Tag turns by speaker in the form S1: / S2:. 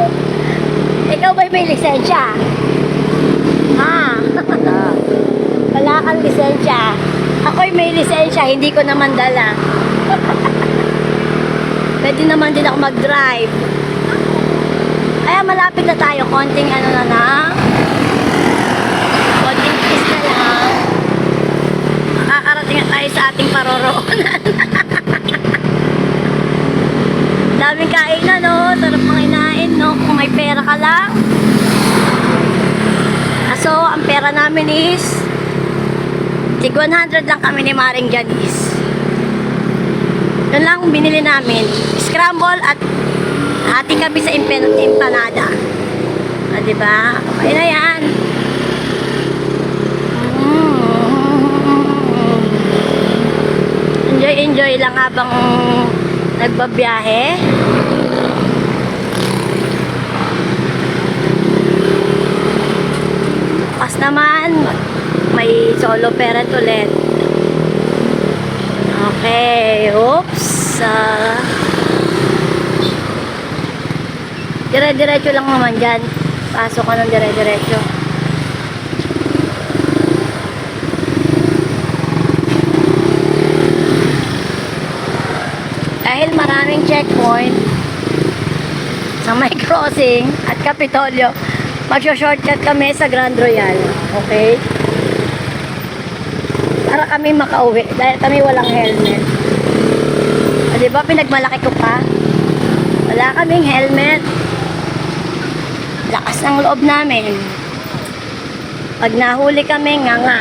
S1: Ikaw ba'y may lisensya? Ha? Wala kang lisensya. Ako'y may lisensya, hindi ko naman dala. Pwede naman din ako mag-drive. Kaya malapit na tayo, konting ano na na. Konting kiss na lang. Makakarating na tayo sa ating paroroonan. Daming kainan, no? Sarap mga inain, no? Kung may pera ka lang. Kaso, ang pera namin is tig 100 lang kami ni Maring Janice. Yun lang ang binili namin. Scramble at hati kami sa empan empanada. Ah, di ba? Okay na yan. Mm. Enjoy, enjoy lang habang nagbabiyahe. Pas naman, may solo parent ulit. Okay, oops. ah. dire-diretso lang naman dyan. Pasok ka ng dire-diretso. Dahil maraming checkpoint sa may crossing at Kapitolyo, magsho-shortcut kami sa Grand Royal. Okay? Para kami makauwi dahil kami walang helmet. O, di ba pinagmalaki ko pa? Wala kaming helmet. Lakas ng loob namin. Pag nahuli kami, nga nga.